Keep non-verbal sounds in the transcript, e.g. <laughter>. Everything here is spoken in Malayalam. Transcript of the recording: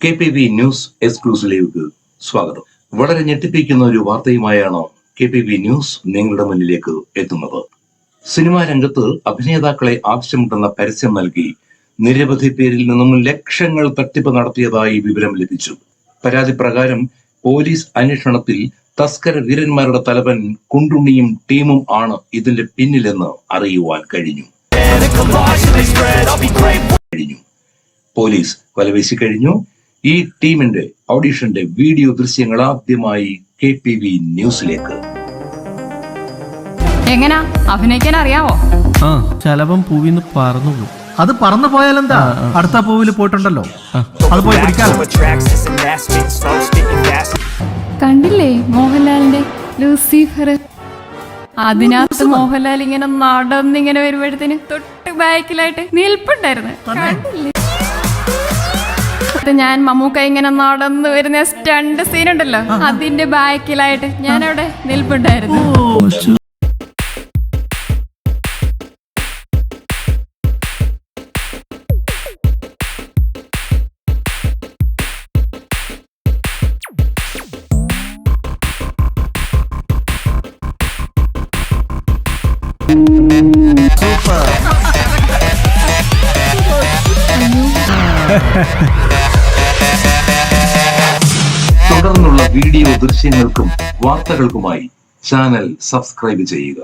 കെ പി വി ന്യൂസ് എക്സ്ക്ലൂസീവിലേക്ക് സ്വാഗതം. വളരെ ഞെട്ടിപ്പിക്കുന്ന ഒരു വാർത്തയുമായാണ് കെ പി വി ന്യൂസ് നിങ്ങളുടെ മുന്നിലേക്ക് എത്തുന്നത്. സിനിമാ രംഗത്ത് അഭിനേതാക്കളെ ആവശ്യമുണ്ടെന്ന പരസ്യം നൽകി നിരവധി പേരിൽ നിന്നും ലക്ഷങ്ങൾ തട്ടിപ്പ് നടത്തിയതായി വിവരം ലഭിച്ചു. പരാതി പ്രകാരം പോലീസ് അന്വേഷണത്തിൽ തസ്കര വീരന്മാരുടെ തലവൻ കുണ്ടുണ്ണിയും ടീമും ആണ് ഇതിന്റെ പിന്നിലെന്ന് അറിയുവാൻ കഴിഞ്ഞു. കഴിഞ്ഞു. പോലീസ് വലവീശി കഴിഞ്ഞു. ഈ ടീമിന്റെ ഓഡീഷന്റെ വീഡിയോ ദൃശ്യങ്ങൾ ആദ്യമായി കെ പി വി ന്യൂസിലേക്ക്. എങ്ങനാ? അഭിനയിക്കാൻ അറിയാവോ? ആ ശലഭം പൂവിന്ന് പറന്നു പോകും അത് പറന്നു പോയാലെന്താ? അടുത്ത പൂവിൽ പോയിട്ടുണ്ടല്ലോ. അത് പോയി കണ്ടില്ലേ മോഹൻലാലിന്റെ ലൂസിഫർ? അതിനകത്ത് മോഹൻലാൽ ഇങ്ങനെ നടന്നിങ്ങനെ വരുമ്പോഴത്തേന് തൊട്ട് ബാക്കിലായിട്ട് നിൽപ്പുണ്ടായിരുന്നു. കണ്ടില്ലേ? അത് ഞാൻ മമ്മൂക്ക ഇങ്ങനെ നടന്നു വരുന്ന സ്റ്റണ്ട് സീൻ ഉണ്ടല്ലോ. അതിന്റെ ബാക്കിലായിട്ട് ഞാൻ അവിടെ നിൽപ്പുണ്ടായിരുന്നു തുടർന്നുള്ള <laughs> വീഡിയോ ദൃശ്യങ്ങൾക്കും വാർത്തകൾക്കുമായി ചാനൽ സബ്സ്ക്രൈബ് ചെയ്യുക.